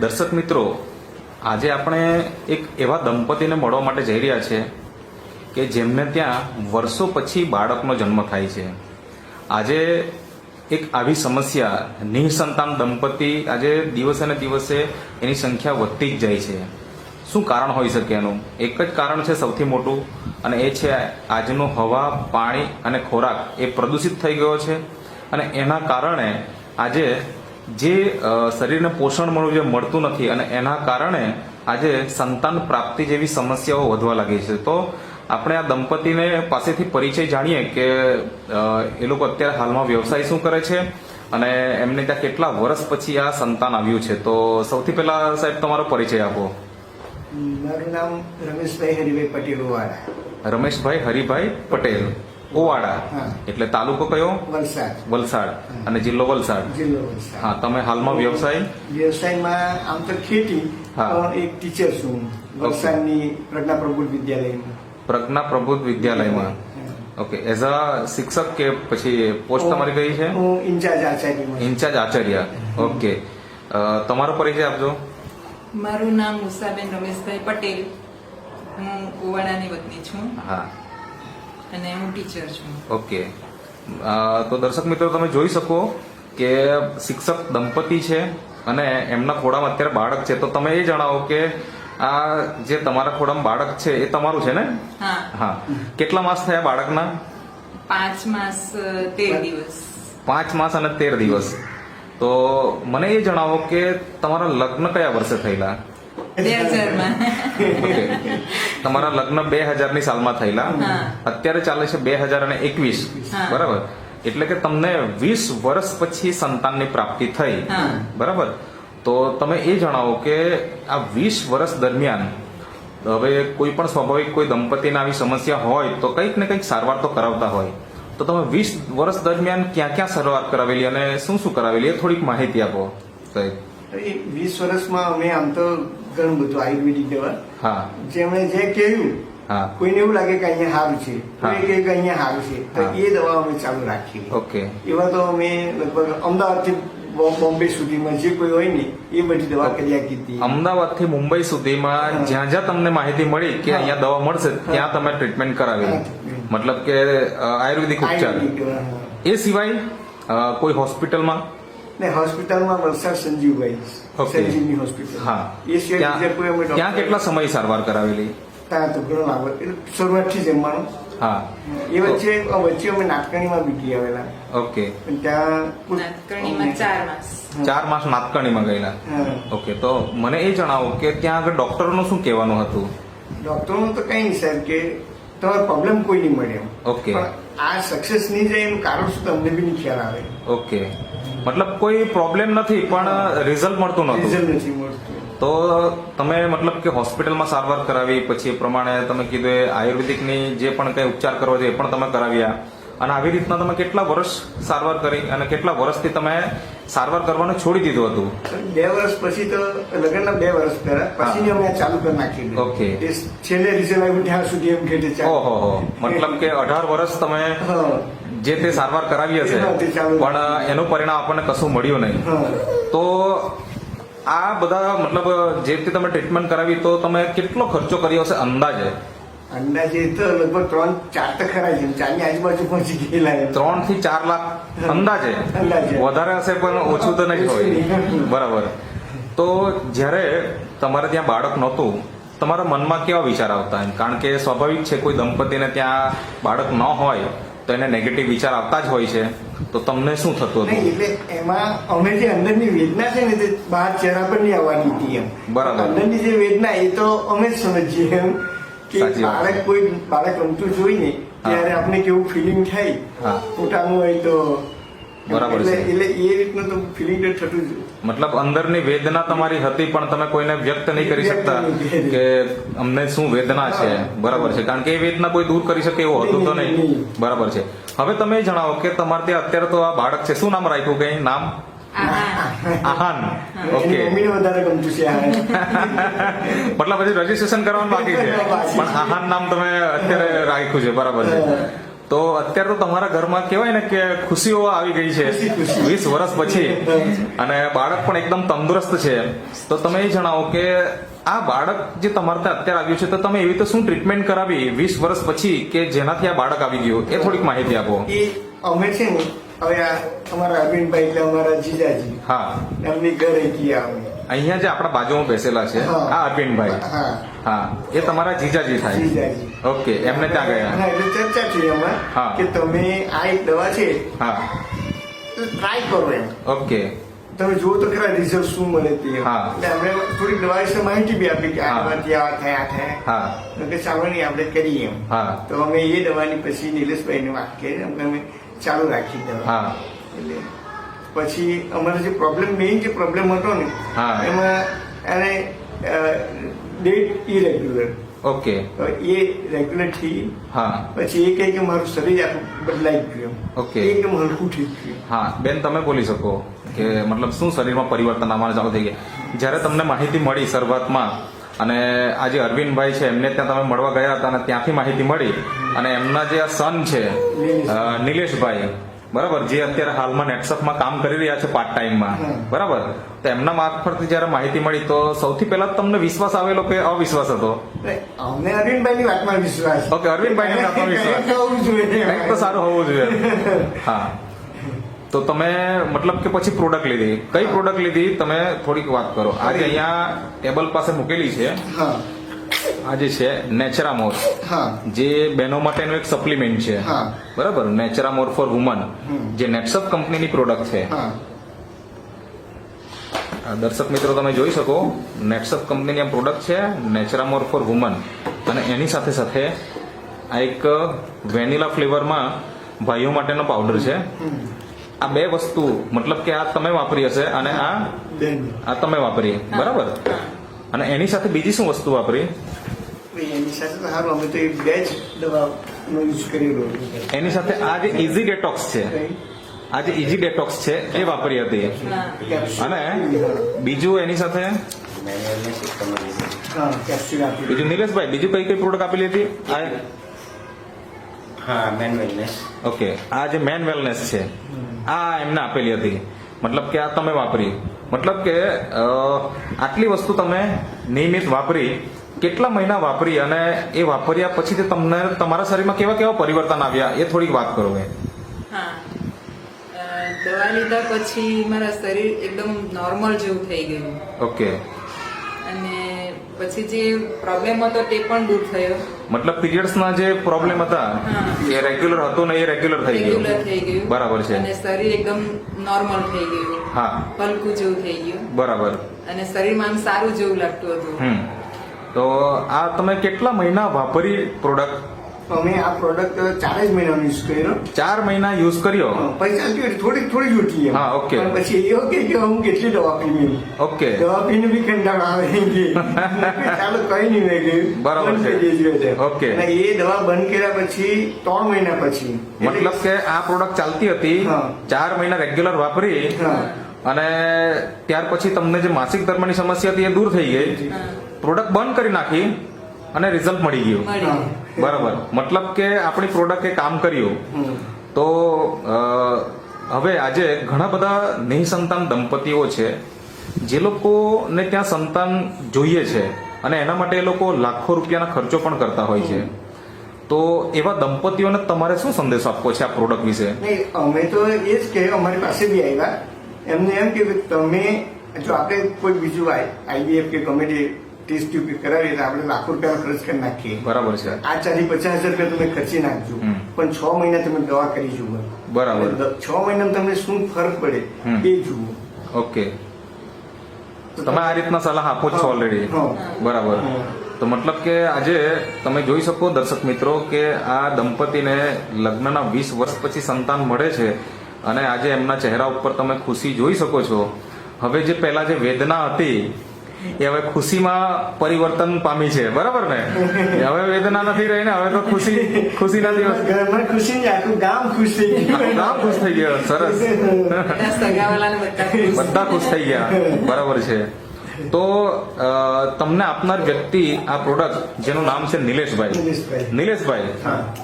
દર્શક મિત્રો, આજે આપણે એક એવા દંપતીને મળવા માટે જઈ રહ્યા છે કે જેમને ત્યાં વર્ષો પછી બાળકનો જન્મ થાય છે. આજે એક આવી સમસ્યા, નિઃસંતાન દંપતી આજે દિવસે ને દિવસે એની સંખ્યા વધતી જ જાય છે. શું કારણ હોઈ શકે એનું? એક જ કારણ છે સૌથી મોટું, અને એ છે આજનું હવા, પાણી અને ખોરાક એ પ્રદૂષિત થઈ ગયો છે. અને એના કારણે આજે જે શરીરને પોષણ મળવું જે મળતું નથી અને એના કારણે આજે સંતાન પ્રાપ્તિ જેવી સમસ્યાઓ વધવા લાગી છે. તો આપણે આ દંપતીને પાસેથી પરિચય જાણીએ કે એ લોકો અત્યારે હાલમાં વ્યવસાય શું કરે છે અને એમને ત્યાં કેટલા વર્ષ પછી આ સંતાન આવ્યું છે. તો સૌથી પહેલા સાહેબ તમારો પરિચય આપો. મારું નામ રમેશભાઈ હરિભાઈ પટેલ રમેશભાઈ હરિભાઈ પટેલ. ઓવાડા હા. એટલે તાલુકો કયો? વલસાડ. વલસાડ. અને જિલ્લો વલસાડ. જિલ્લો વલસાડ. હા તમે હાલમાં વ્યવસાય? વ્યવસાયમાં આમ તો ખેતી હા. પણ એક ટીચર છું વલસાડની પ્રજ્ઞા પ્રબુદ્ધ વિદ્યાલયમાં. પ્રજ્ઞા પ્રબુદ્ધ વિદ્યાલયમાં. ઓકે એઝ અ શિક્ષક કે પછી પોસ્ટ તમારી કઈ છે? હું in charge Acharya in charge Acharya. Okay તમારો પરિચય આપજો. મારું નામ મુસાબેન રમેશભાઈ પટેલ. હું કુવાડાની વતની છું. હા. અને હું ટીચર છું. ઓકે તો દર્શક મિત્રો તમે જોઈ શકો કે શિક્ષક દંપતી છે અને એમના ખોડામાં અત્યારે બાળક છે. તો તમે એ જણાવો કે આ જે તમારા ખોડામાં બાળક છે એ તમારું છે ને? હા. હા. કેટલા માસ થયા બાળકના? પાંચ માસ તેર દિવસ. પાંચ માસ અને તેર દિવસ. તો મને એ જણાવો કે તમારા લગ્ન કયા વર્ષે થયેલા? બે હજારમાં. તમારા લગ્ન બે હજારની સાલમાં થયેલા. અત્યારે ચાલે છે બે હજાર અને એકવીસ. બરાબર? એટલે કે તમને વીસ વર્ષ પછી સંતાનની પ્રાપ્તિ થઈ. બરાબર? તો તમે એ જણાવો કે આ વીસ વર્ષ દરમિયાન હવે કોઈ પણ સ્વાભાવિક કોઈ દંપતીને આવી સમસ્યા હોય તો કંઈક ને કંઈક સારવાર તો કરાવતા હોય. તો તમે વીસ વર્ષ દરમિયાન ક્યાં ક્યાં સારવાર કરાવેલી અને શું શું કરાવેલી એ થોડીક માહિતી આપો સાહેબ. એ વીસ વર્ષમાં અમે આમ તો ઘણું બધું આયુર્વેદિક દવા જેમણે જે કહ્યું હા. કોઈને એવું લાગે કે અહીંયા સારું છે. હા. કોઈ કહે કે અહીંયા સારું છે તો એ દવા અમે ચાલુ રાખી ઓકે. એવા તો અમે લગભગ અમદાવાદથી બોમ્બે સુધીમાં જે કોઈ હોય ને એ બધી દવા કર્યા કીધી. અમદાવાદથી મુંબઈ સુધીમાં જ્યાં જ્યાં તમને માહિતી મળી કે અહીંયા દવા મળશે ત્યાં તમે ટ્રીટમેન્ટ કરાવી. મતલબ કે આયુર્વેદિક ઉપચાર. એ સિવાય કોઈ હોસ્પિટલમાં ને હોસ્પિટલમાં વલસાડ સંજીવભાઈ. સંજીવની હોસ્પિટલ. હા. એ સિવાય બીજા કોઈ અમે ત્યાં કેટલા સમય સારવાર કરાવેલી? ત્યાં તો ઘણો આગળ એટલે શરૂઆતથી જમવાનું હા. એ વચ્ચે વચ્ચે અમે નાટકણીમાં બીકી આવેલા. ઓકે. પણ ત્યાં નાટકણીમાં ચાર માસ. ચાર માસ નાતકણીમાં ગયેલા? ઓકે તો મને એ જણાવો કે ત્યાં આગળ ડોક્ટરનું શું કહેવાનું હતું? ડોક્ટરનું તો કઈ નહીં સાહેબ કે તમારો પ્રોબ્લેમ કોઈ નહીં મળે ઓકે. આ સક્સેસ નહીં જાય એનું કારણ શું તમને બી નહીં ખ્યાલ આવે. ઓકે મતલબ કોઈ પ્રોબ્લેમ નથી પણ રિઝલ્ટ મળતું નથી રિઝલ્ટ નથી મળતું. તો તમે મતલબ કે હોસ્પિટલમાં સારવાર કરાવી પછી એ પ્રમાણે તમે કીધું એ આયુર્વેદિકની જે પણ કંઈ ઉપચાર કરવો છે એ પણ તમે કરાવ્યા. અને આવી રીતના તમે કેટલા વર્ષ સારવાર કરી અને કેટલા વર્ષથી તમે સારવાર કરવાનું છોડી દીધું હતું. બે વર્ષ પછી તો લગ્નના બે વર્ષ પહેલા પછી અમે ચાલુ કરી નાખી ઓકે. છેલ્લે રિઝલ્ટ આવ્યું ત્યાં સુધી એમ કે ઓહો હો મતલબ કે અઢાર વર્ષ તમે જે તે સારવાર કરાવી હશે. પણ એનું પરિણામ આપણને કશું મળ્યું નહીં. તો આ બધા મતલબ જે તે તમે ટ્રીટમેન્ટ કરાવી તો તમે કેટલો ખર્ચો કર્યો હશે અંદાજે? અંદાજે તો લગભગ ત્રણ ચાર તો ખરા છે ચારની આજુબાજુ પહોંચી ગયેલા. ત્રણથી ચાર લાખ અંદાજે. વધારે હશે પણ ઓછું તો નહીં હોય. બરાબર. તો જ્યારે તમારે ત્યાં બાળક નહોતું તમારા મનમાં કેવા વિચાર આવતા એમ? કારણ કે સ્વાભાવિક છે કોઈ દંપતીને ત્યાં બાળક ન હોય તો એને નેગેટિવ વિચાર આવતા જ હોય છે. તો તમને શું થતું હતું? એટલે એમાં અમે જે અંદરની વેદના છે ને તે બહાર ચહેરા પર નહીં આવવાની હતી એમ. બરાબર. અંદરની જે વેદના એ તો અમે જ સમજીએ એમ. કે બાળક કોઈ બાળક રમતું જોઈને ત્યારે આપણે કેવું ફિલિંગ થાય પોતાનું હોય તો. બરાબર છે. એટલે એ રીતનું તો ફિલિંગ તો થતું જ મતલબ અંદરની વેદના તમારી હતી પણ તમે કોઈને વ્યક્ત નહીં કરી શકતા કે અમને શું વેદના છે? બરાબર છે. કારણ કે એ વેદના કોઈ દૂર કરી શકે એવું હતું તો નહીં. બરાબર છે. હવે તમે જણાવો કે તમારે ત્યાં અત્યારે તો આ બાળક છે. શું નામ રાખ્યું? કઈ નામ. આહાન ઓકે. મમ્મીને વધારે ગમતું છે આ. મતલબ હજી રજીસ્ટ્રેશન કરવાનું બાકી છે. પણ આહાન નામ તમે અત્યારે રાખ્યું છે બરાબર છે. તો અત્યારે તો તમારા ઘરમાં કહેવાય ને કે ખુશીઓ આવી ગઈ છે. વીસ વર્ષ પછી. અને બાળક પણ એકદમ તંદુરસ્ત છે. તો તમે એ જણાવો કે આ બાળક જે તમારે ત્યાં અત્યારે આવ્યું છે તો તમે એવી રીતે શું ટ્રીટમેન્ટ કરાવી વીસ વર્ષ પછી કે જેનાથી આ બાળક આવી ગયું? એ થોડીક માહિતી આપો. અમે છે ને હવે આ અમારા અરવિંદભાઈ એટલે અમારા જીજાજી. હા. એમની ઘરે ગયા અમે. અહીંયા જે આપણા બાજુમાં બેસેલા છે. આ અરવિંદભાઈ. હા. હા એ તમારા જીજાજી થાય. જીજાજી. ઓકે એમને ત્યાં ગયા. હા એટલે ચર્ચા થઈ હા. એમાં કે તમે આ એક દવા છે હા. ટ્રાય કરો એમ. ઓકે. તમે જુઓ તો ખરા રિઝલ્ટ શું મળે તે. હા. એટલે અમે થોડીક દવા વિશે માહિતી બી આપી કે આ હા. દવાથી આ થાય આ થાય. હા. તો કે નહીં આપણે કરીએ એમ. હા. તો અમે એ દવાની પછી નિલેશભાઈને વાત કરી. અમે ચાલુ રાખી દેવા. હા. એટલે પછી અમારો જે પ્રોબ્લેમ મેઇન જે પ્રોબ્લેમ હતો ને હા. એમાં એને ડેટ ઇરેગ્યુલર ઓકે. એ રેગ્યુલર થઈ. હા. પછી એ કહે કે મારું શરીર આખું બદલાઈ ગયું. એ એકદમ હલકું થઈ ગયું. હા. બેન તમે બોલી શકો કે મતલબ શું શરીરમાં પરિવર્તન આવવાનું ચાલુ થઈ ગયા? જ્યારે તમને માહિતી મળી શરૂઆતમાં અને આ જે અરવિંદભાઈ છે એમને ત્યાં તમે મળવા ગયા હતા અને ત્યાંથી માહિતી મળી. અને એમના જે આ સન છે નિલેશભાઈ. બરાબર? જે અત્યારે હાલમાં નેટસપમાં કામ કરી રહ્યા છે પાર્ટ ટાઈમમાં. બરાબર? તો એમના મારફતથી જ્યારે માહિતી મળી તો સૌથી પહેલા તમને વિશ્વાસ આવેલો કે અવિશ્વાસ હતો? અરવિંદભાઈ અરવિંદભાઈ અરવિંદભાઈની વાતમાં વિશ્વાસ. વિશ્વાસ. જોઈએ. તો સારું હોવું જોઈએ. હા. તો તમે મતલબ કે પછી પ્રોડક્ટ લીધી. કઈ પ્રોડક્ટ લીધી? તમે થોડીક વાત કરો. આજે અહીંયા ટેબલ પાસે મૂકેલી છે. આ જે છે નેચરામોર હા. જે બહેનો માટેનું એક સપ્લિમેન્ટ છે. હા. બરાબર? નેચરામોર ફોર વુમન જે નેટસપ કંપનીની પ્રોડક્ટ છે. આ દર્શક મિત્રો તમે જોઈ શકો નેટસપ કંપનીની આ પ્રોડક્ટ છે નેચરામોર ફોર વુમન અને એની સાથે સાથે આ એક વેનીલા ફ્લેવરમાં ભાઈઓ માટેનો પાવડર છે. આ બે વસ્તુ મતલબ કે આ તમે વાપરી હશે અને આ આ તમે વાપરી. બરાબર? અને એની સાથે બીજી શું વસ્તુ વાપરી? એની સાથે તો સારું અમે તો એ બે જ દવાનો યુઝ કરેલો એની સાથે આ જે ઇઝી ડેટોક્સ છે આ જે ઇઝી ડેટોક્સ છે એ વાપરી હતી. અને બીજું એની સાથે? બીજું નિલેશભાઈ બીજું કઈ કઈ પ્રોડક્ટ આપેલી હતી? આ હા મેન વેલનેસ ઓકે આ જે મેન વેલનેસ છે આ એમને આપેલી હતી. મતલબ કે આ તમે વાપરી. મતલબ કે આટલી વસ્તુ તમે નિયમિત વાપરી કેટલા મહિના વાપરી અને એ વાપર્યા પછી તે તમને તમારા શરીરમાં કેવા કેવા પરિવર્તન આવ્યા એ થોડીક વાત કરો અ, દવા લીધા પછી મારા શરીર એકદમ નોર્મલ જેવું થઈ ગયું. ઓકે અને પછી જે પ્રોબ્લેમ હતો તે પણ દૂર થયો. મતલબ પીરિયડ્સના જે પ્રોબ્લેમ હતા એ રેગ્યુલર હતો ને એ રેગ્યુલર થઈ ગયું. થઈ ગયું. બરાબર છે. અને શરીર એકદમ નોર્મલ થઈ ગયું. હા. હલકું જેવું થઈ ગયું. બરાબર. અને શરીરમાં આમ સારું જેવું લાગતું હતું. તો આ તમે કેટલા મહિના વાપરી પ્રોડક્ટ અમે આ પ્રોડક્ટ ચાર જ મહિનાનો યુઝ કર્યો. ચાર મહિના યુઝ કર્યો? હતી થોડી થોડી જ ઉઠી હા, ઓકે પછી એ ઓકે કે હું કેટલી દવા પીવી ઓકે દવા પીને બી કંટાળ આવે ચાલો કઈ નહીં મેં ગયું બરાબર છે. Okay. અને એ દવા બંધ કર્યા પછી ત્રણ મહિના પછી. મતલબ કે આ પ્રોડક્ટ ચાલતી હતી ચાર મહિના રેગ્યુલર વાપરી અને ત્યાર પછી તમને જે માસિક ધર્મની સમસ્યા હતી એ દૂર થઈ ગઈ. પ્રોડક્ટ બંધ કરી નાખી અને રિઝલ્ટ મળી ગયું. બરાબર. મતલબ કે આપણી પ્રોડક્ટે કામ કર્યું. તો હવે આજે ઘણા બધા નિસંતાન દંપતીઓ છે જે લોકોને ત્યાં સંતાન જોઈએ છે અને એના માટે એ લોકો લાખો રૂપિયાના ખર્ચો પણ કરતા હોય છે. તો એવા દંપતીઓને તમારે શું સંદેશો આપવો છે આ પ્રોડક્ટ વિશે? અમે તો એ જ કે અમારી પાસે બી આવ્યા. એમને એમ કે તમે જો આપણે કોઈ બીજું આઈવીએફ કે ગમે તે ટેસ્ટ ટ્યુબ કરાવીએ તો આપણે લાખો રૂપિયાનો ખર્ચ કરી નાખીએ. બરાબર છે. આ ચાલી પચાસ હજાર રૂપિયા તમે ખર્ચી નાખજો. પણ છ મહિના તમે દવા કરી જુઓ. બરાબર. છ મહિનામાં તમને શું ફરક પડે. એ જુઓ. ઓકે. તમે આ રીતના સલાહ આપો છો ઓલરેડી. બરાબર. તો મતલબ કે આજે તમે જોઈ શકો દર્શક મિત્રો કે આ દંપતીને લગ્નના વીસ વર્ષ પછી સંતાન મળે છે અને આજે એમના ચહેરા ઉપર તમે ખુશી જોઈ શકો છો. હવે જે પહેલા જે વેદના હતી એ હવે ખુશીમાં પરિવર્તન પામી છે. બરાબર ને? હવે વેદના નથી રહી ને હવે તો ખુશી ખુશીના દિવસ ઘરમાં ખુશી ને આખું ગામ ખુશ થઈ ગયું. ગામ ખુશ થઈ ગયો. સરસ. બધા ખુશ. થઈ ગયા. બરાબર છે. તો અ, તમને આપનાર વ્યક્તિ આ પ્રોડક્ટ જેનું નામ છે નિલેશભાઈ. નિલેશભાઈ. નિલેશભાઈ. હા.